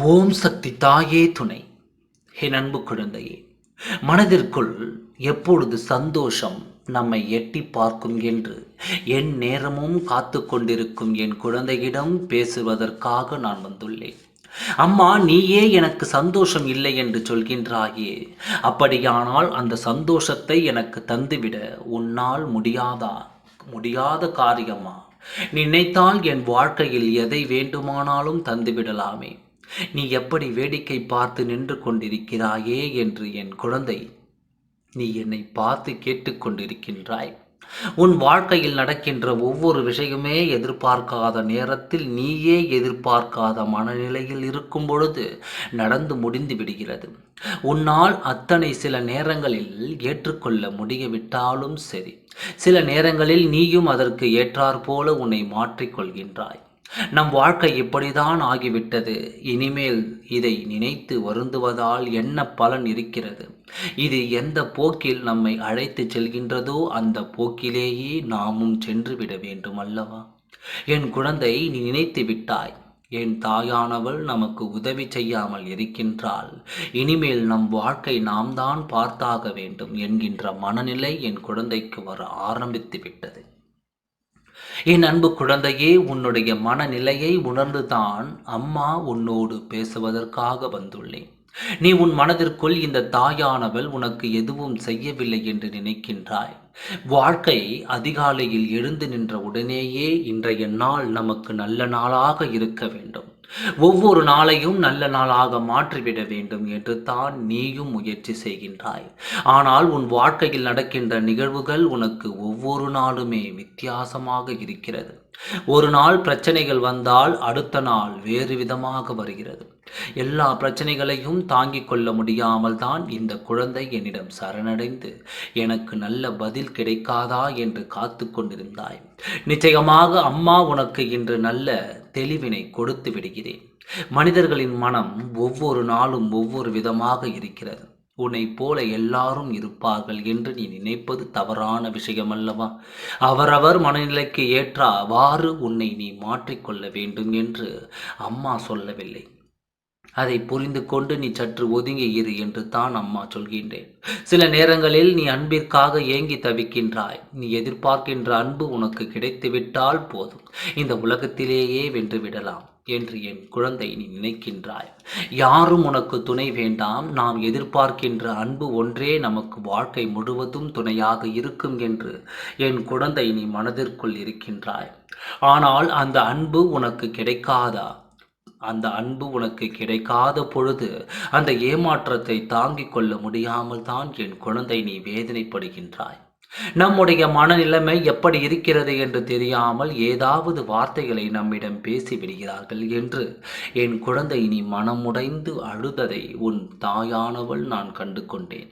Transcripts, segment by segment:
ஓம் சக்தி தாயே துணை. என் அன்பு குழந்தையே மனதிற்குள் எப்பொழுது சந்தோஷம் நம்மை எட்டி பார்க்கும் என்று என் நேரமும் காத்து கொண்டிருக்கும் என் குழந்தையிடம் பேசுவதற்காக நான் வந்துள்ளேன். அம்மா நீயே எனக்கு சந்தோஷம் இல்லை என்று சொல்கின்றாயே அப்படியானால் அந்த சந்தோஷத்தை எனக்கு தந்துவிட உன்னால் முடியாதா? முடியாத காரியமா நினைத்தால் என் வாழ்க்கையில் எதை வேண்டுமானாலும் தந்துவிடலாமே. நீ எப்படி வேடிக்கை பார்த்து நின்று கொண்டிருக்கிறாயே என்று என் குழந்தை. நீ என்னை பார்த்து கேட்டுக்கொண்டிருக்கின்றாய் உன் வாழ்க்கையில் நடக்கின்ற ஒவ்வொரு விஷயமே எதிர்பார்க்காத நேரத்தில் நீயே எதிர்பார்க்காத மனநிலையில் இருக்கும் பொழுது நடந்து முடிந்து விடுகிறது. உன்னால் அத்தனை சில நேரங்களில் ஏற்றுக்கொள்ள முடியவிட்டாலும் சரி சில நேரங்களில் நீயும் அதற்கு ஏற்றாற்போல உன்னை மாற்றிக்கொள்கின்றாய் நம் வாழ்க்கை இப்படிதான் ஆகிவிட்டது. இனிமேல் இதை நினைத்து வருந்துவதால் என்ன பலன் இருக்கிறது? இது எந்த போக்கில் நம்மை அழைத்து செல்கின்றதோ அந்த போக்கிலேயே நாமும் சென்று விட வேண்டும் அல்லவா? என் குழந்தை நீ நினைத்து விட்டாய். என் தாயானவள் நமக்கு உதவி செய்யாமல் இருக்கின்றாள். இனிமேல் நம் வாழ்க்கை நாம் தான் பார்த்தாக வேண்டும் என்கின்ற மனநிலை என் குழந்தைக்கு வர ஆரம்பித்து விட்டது என் அன்பு குழந்தையே உன்னுடைய மனநிலையை உணர்ந்துதான் அம்மா உன்னோடு பேசுவதற்காக வந்துள்ளேன். நீ உன் மனதிற்குள் இந்த தாயானவள் உனக்கு எதுவும் செய்யவில்லை என்று நினைக்கின்றாய். வாழ்க்கை அதிகாலையில் எழுந்து நின்ற உடனேயே இன்றைய நாள் நமக்கு நல்ல நாளாக இருக்க வேண்டும். ஒவ்வொரு நாளையும் நல்ல நாளாக மாற்றிவிட வேண்டும் என்று தான் நீயும் முயற்சி செய்கின்றாய். ஆனால் உன் வாழ்க்கையில் நடக்கின்ற நிகழ்வுகள் உனக்கு ஒவ்வொரு நாளுமே வித்தியாசமாக இருக்கிறது. ஒரு நாள் பிரச்சனைகள் வந்தால் அடுத்த நாள் வேறு விதமாக வருகிறது. எல்லா பிரச்சனைகளையும் தாங்கிக் கொள்ள முடியாமல் தான் இந்த குழந்தை என்னிடம் சரணடைந்து எனக்கு நல்ல பதில் கிடைக்காதா என்று காத்து கொண்டிருந்தாய். நிச்சயமாக அம்மா உனக்கு இன்று நல்ல தெளிவினை கொடுத்து விடுகிறேன். மனிதர்களின் மனம் ஒவ்வொரு நாளும் ஒவ்வொரு விதமாக இருக்கிறது. உன்னை போல எல்லாரும் இருப்பார்கள் என்று நீ நினைப்பது தவறான விஷயம் அல்லவா அவரவர் மனநிலைக்கு ஏற்ற அவ்வாறு உன்னை நீ மாற்றிக்கொள்ள வேண்டும் என்று அம்மா சொல்லவில்லை. அதை புரிந்து கொண்டு நீ சற்று ஒதுங்கி இரு என்று தான் அம்மா சொல்கின்றேன். சில நேரங்களில் நீ அன்பிற்காக ஏங்கி தவிக்கின்றாய். நீ எதிர்பார்க்கின்ற அன்பு உனக்கு கிடைத்துவிட்டால் போதும். இந்த உலகத்திலேயே வென்று விடலாம் என்று என் குழந்தை நீ நினைக்கின்றாய். யாரும் உனக்கு துணை வேண்டாம். நாம் எதிர்பார்க்கின்ற அன்பு ஒன்றே நமக்கு வாழ்க்கை முழுவதும் துணையாக இருக்கும் என்று என் குழந்தை நீ மனதிற்குள் இருக்கின்றாய். ஆனால் அந்த அன்பு உனக்கு கிடைக்காதா? அந்த அன்பு உனக்கு கிடைக்காத பொழுது அந்த ஏமாற்றத்தை தாங்கிக் கொள்ள முடியாமல் தான் என் குழந்தை நீ வேதனைப்படுகின்றாய். நம்முடைய மனநிலைமை எப்படி இருக்கிறது என்று தெரியாமல் ஏதாவது வார்த்தைகளை நம்மிடம் பேசிவிடுகிறார்கள் என்று என் குழந்தை நீ மனமுடைந்து அழுததை உன் தாயானவள் நான் கண்டு கொண்டேன்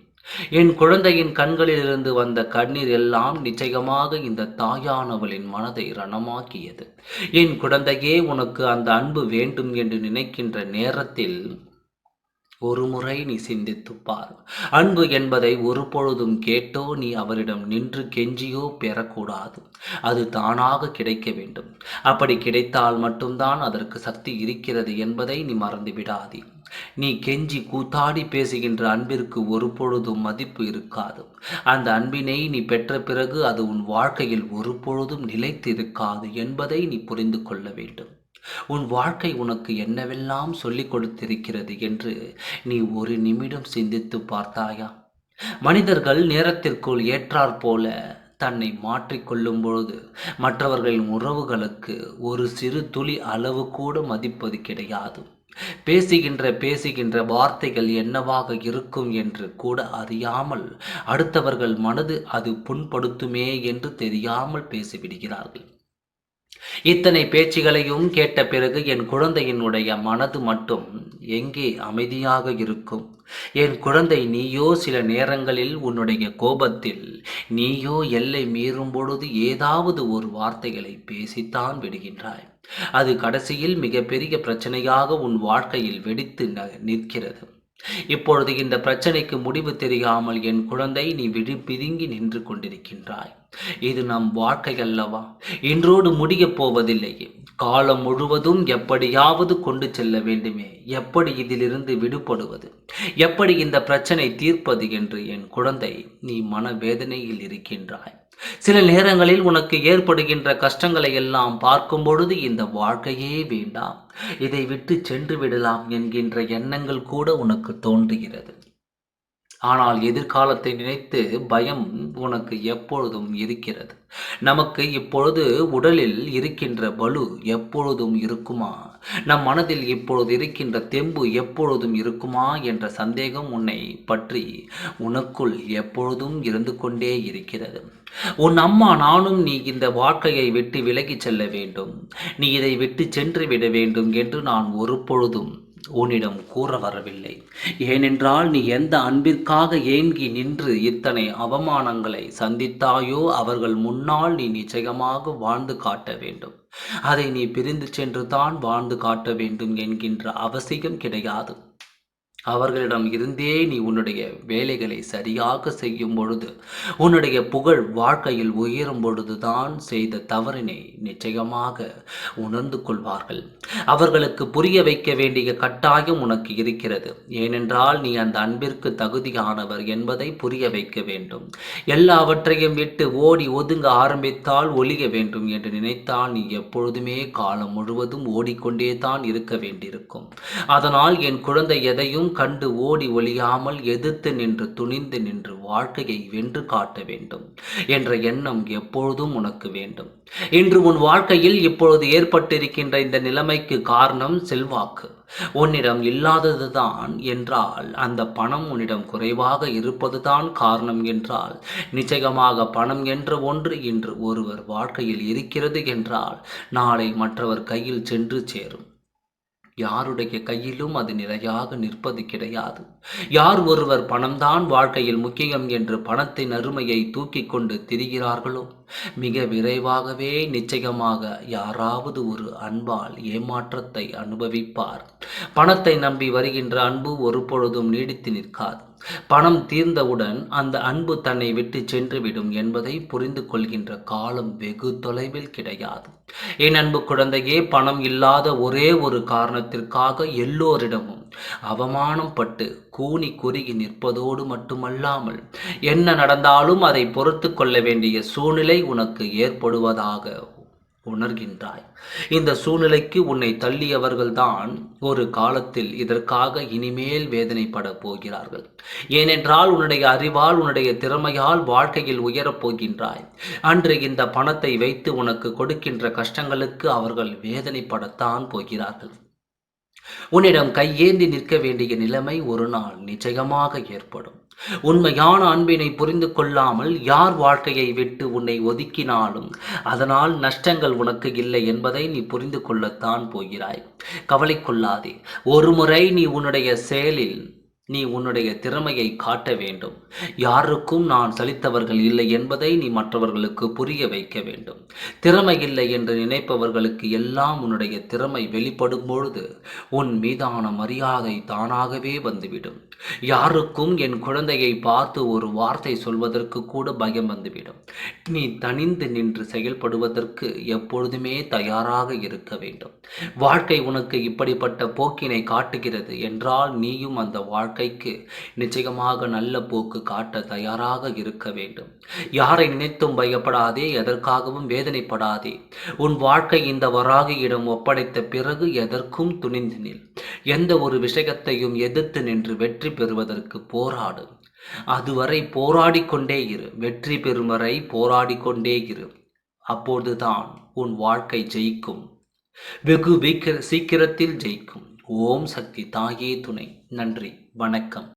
என் குழந்தையின் கண்களிலிருந்து வந்த கண்ணீர் எல்லாம் நிச்சயமாக இந்த தாயானவளின் மனதை ரணமாக்கியது. என் குழந்தையே உனக்கு அந்த அன்பு வேண்டும் என்று நினைக்கின்ற நேரத்தில் ஒரு முறை நீ சிந்தித்துப்பார் அன்பு என்பதை ஒரு பொழுதும் கேட்டோ நீ அவரிடம் நின்று கெஞ்சியோ பெறக்கூடாது. அது தானாக கிடைக்க வேண்டும். அப்படி கிடைத்தால் மட்டும்தான் அதற்கு சக்தி இருக்கிறது என்பதை நீ மறந்துவிடாதே. நீ கெஞ்சி கூத்தாடி பேசுகின்ற அன்பிற்கு ஒரு பொழுதும் மதிப்பு இருக்காது. அந்த அன்பினை நீ பெற்ற பிறகு அது உன் வாழ்க்கையில் ஒரு பொழுதும் நிலைத்து இருக்காது என்பதை நீ புரிந்து கொள்ள வேண்டும். உன் வாழ்க்கை உனக்கு என்னவெல்லாம் சொல்லிக் கொடுத்திருக்கிறது என்று நீ ஒரு நிமிடம் சிந்தித்து பார்த்தாயா? மனிதர்கள் நேரத்திற்குள் ஏற்றாற் போல தன்னை மாற்றிக்கொள்ளும் பொழுது மற்றவர்களின் உறவுகளுக்கு ஒரு சிறு துளி அளவு கூட மதிப்பது கிடையாது. பேசுகின்ற பேசுகின்ற வார்த்தைகள் என்னவாக இருக்கும் என்று கூட அறியாமல் அடுத்தவர்கள் மனது அது புண்படுத்துமே என்று தெரியாமல் பேசிவிடுகிறார்கள். இத்தனை பேச்சுகளையும் கேட்ட பிறகு என் குழந்தையினுடைய மனது மட்டும் எங்கே அமைதியாக இருக்கும்? என் குழந்தை நீயோ சில நேரங்களில் உன்னுடைய கோபத்தில் நீயோ எல்லை மீறும் பொழுது ஏதாவது ஒரு வார்த்தைகளை பேசித்தான் விடுகின்றாய். அது கடைசியில் மிகப்பெரிய பிரச்சனையாக உன் வாழ்க்கையில் வெடித்து நிற்கிறது. இப்பொழுது இந்த பிரச்சனைக்கு முடிவு தெரியாமல் என் குழந்தை நீ விழி பிதுங்கி நின்று கொண்டிருக்கின்றாய். இது நம் வாழ்க்கை அல்லவா? இன்றோடு முடியப் போவதில்லை. காலம் முழுவதும் எப்படியாவது கொண்டு செல்ல வேண்டுமே. எப்படி இதிலிருந்து விடுபடுவது? எப்படி இந்த பிரச்சனை தீர்ப்பது என்று என் குழந்தை நீ மனவேதனையில் இருக்கின்றாய். சில நேரங்களில் உனக்கு ஏற்படுகின்ற கஷ்டங்களை எல்லாம் பார்க்கும் பொழுது இந்த வாழ்க்கையே வேண்டாம். இதை விட்டு சென்று விடலாம் என்கின்ற எண்ணங்கள் கூட உனக்கு தோன்றுகிறது. ஆனால் எதிர்காலத்தை நினைத்து பயம் உனக்கு எப்பொழுதும் இருக்கிறது. நமக்கு இப்பொழுது உடலில் இருக்கின்ற பலு எப்பொழுதும் இருக்குமா? நம் மனதில் இப்பொழுது இருக்கின்ற தெம்பு எப்பொழுதும் இருக்குமா என்ற சந்தேகம் உன்னை பற்றி உனக்குள் எப்பொழுதும் இருந்து கொண்டே இருக்கிறது. உன் அம்மா நானும் நீ இந்த வாழ்க்கையை விட்டு விலகிச் செல்ல வேண்டும். நீ இதை விட்டு சென்று விட வேண்டும் என்று நான் ஒரு பொழுதும் உன்னிடம் கூற வரவில்லை. ஏனென்றால் நீ எந்த அன்பிற்காக ஏங்கி நின்று இத்தனை அவமானங்களை சந்தித்தாயோ அவர்கள் முன்னால் நீ நிச்சயமாக வாழ்ந்து காட்ட வேண்டும். அதை நீ பிரிந்து சென்று தான் வாழ்ந்து காட்ட வேண்டும் என்கின்ற அவசியம் கிடையாது. அவர்களிடம் இருந்தே நீ உன்னுடைய வேலைகளை சரியாக செய்யும் பொழுது உன்னுடைய புகழ் வாழ்க்கையில் உயரும் பொழுதுதான் செய்த தவறினை நிச்சயமாக உணர்ந்து கொள்வார்கள். அவர்களுக்கு புரிய வைக்க வேண்டிய கட்டாயம் உனக்கு இருக்கிறது. ஏனென்றால் நீ அந்த அன்பிற்கு தகுதியானவர் என்பதை புரிய வைக்க வேண்டும். எல்லாவற்றையும் விட்டு ஓடி ஒதுங்க ஆரம்பித்தால் ஒழிய வேண்டும் என்று நினைத்தால் நீ எப்பொழுதுமே காலம் முழுவதும் ஓடிக்கொண்டே தான் இருக்க வேண்டியிருக்கும். அதனால் என் குழந்தை எதையும் கண்டு ஓடி ஒழியாமல் எதிர்த்து நின்று துணிந்து நின்று வாழ்க்கையை வென்று காட்ட வேண்டும் என்ற எண்ணம் எப்பொழுதும் உனக்கு வேண்டும். இன்று உன் வாழ்க்கையில் இப்பொழுது ஏற்பட்டிருக்கின்ற இந்த நிலைமைக்கு காரணம் செல்வாக்கு. உன்னிடம் இல்லாததுதான் என்றால் அந்த பணம் உன்னிடம் குறைவாக இருப்பதுதான் காரணம் என்றால் நிச்சயமாக பணம் என்ற ஒன்று இன்று ஒருவர் வாழ்க்கையில் இருக்கிறது என்றால் நாளை மற்றவர் கையில் சென்று சேரும். யாருடைய கையிலும் அது நிலையாக நிற்பது கிடையாது. யார் ஒருவர் பணம்தான் வாழ்க்கையில் முக்கியம் என்று பணத்தின் அருமையை தூக்கி கொண்டு திரிகிறார்களோ? மிக விரைவாகவே நிச்சயமாக யாராவது ஒரு அன்பால் ஏமாற்றத்தை அனுபவிப்பார். பணத்தை நம்பி வருகின்ற அன்பு ஒரு பொழுதும் நீடித்து நிற்காது. பணம் தீர்ந்தவுடன் அந்த அன்பு தன்னை விட்டு சென்றுவிடும் என்பதை புரிந்து கொள்கின்ற காலம் வெகு தொலைவில் கிடையாது. என் அன்பு குழந்தையே பணம் இல்லாத ஒரே ஒரு காரணத்திற்காக எல்லோரிடமும் அவமானம் பட்டு கூனி குறுகி நிற்பதோடு மட்டுமல்லாமல் என்ன நடந்தாலும் அதை பொறுத்து கொள்ள வேண்டிய சூழ்நிலை உனக்கு ஏற்படுவதாக உணர்கின்றாய். இந்த சூழ்நிலைக்கு உன்னை தள்ளியவர்கள்தான் ஒரு காலத்தில் இதற்காக இனிமேல் வேதனைப்பட போகிறார்கள். ஏனென்றால் உன்னுடைய அறிவால் உன்னுடைய திறமையால் வாழ்க்கையில் உயரப் போகின்றாய். அன்று இந்த பணத்தை வைத்து உனக்கு கொடுக்கின்ற கஷ்டங்களுக்கு அவர்கள் வேதனைப்படத்தான் போகிறார்கள். உன்னிடம் கையேந்தி நிற்க வேண்டிய நிலைமை ஒரு நாள் நிச்சயமாக ஏற்படும். உண்மையான அன்பினை புரிந்து கொள்ளாமல் யார் வாழ்க்கையை விட்டு உன்னை ஒதுக்கினாலும் அதனால் நஷ்டங்கள் உனக்கு இல்லை என்பதை நீ புரிந்து கொள்ளத்தான் போகிறாய். கவலை கொள்ளாதே. ஒரு முறை நீ உன்னுடைய செயலில் நீ உன்னுடைய திறமையை காட்ட வேண்டும். யாருக்கும் நான் சலித்தவர்கள் இல்லை என்பதை நீ மற்றவர்களுக்கு புரிய வைக்க வேண்டும். திறமை இல்லை என்று நினைப்பவர்களுக்கு எல்லாம் உன்னுடைய திறமை வெளிப்படும் பொழுது உன் மீதான மரியாதை தானாகவே வந்துவிடும். யாருக்கும் என் குழந்தையை பார்த்து ஒரு வார்த்தை சொல்வதற்கு கூட பயம் வந்துவிடும். நீ தனிந்து நின்று செயல்படுவதற்கு எப்பொழுதுமே தயாராக இருக்க வேண்டும். வாழ்க்கை உனக்கு இப்படிப்பட்ட போக்கினை காட்டுகிறது என்றால் நீயும் அந்த வாழ்க்கை வாழ்க்கைக்கு நிச்சயமாக நல்ல போக்கு காட்ட தயாராக இருக்க வேண்டும். யாரை நினைத்தும் பயப்படாதே எதற்காகவும் வேதனைப்படாதே. உன் வாழ்க்கை இந்த வராகியிடம் ஒப்படைத்த பிறகு எதற்கும் துணிந்து நில். எந்த ஒரு விஷயத்தையும் எதிர்த்து நின்று வெற்றி பெறுவதற்கு போராடு. அதுவரை போராடி கொண்டே இரு. வெற்றி பெறும் வரை போராடி கொண்டே இரு. அப்போதுதான் உன் வாழ்க்கை ஜெயிக்கும். வெகு சீக்கிரத்தில் ஜெயிக்கும். ஓம் சக்தி தாயே துணை. நன்றி. வணக்கம்.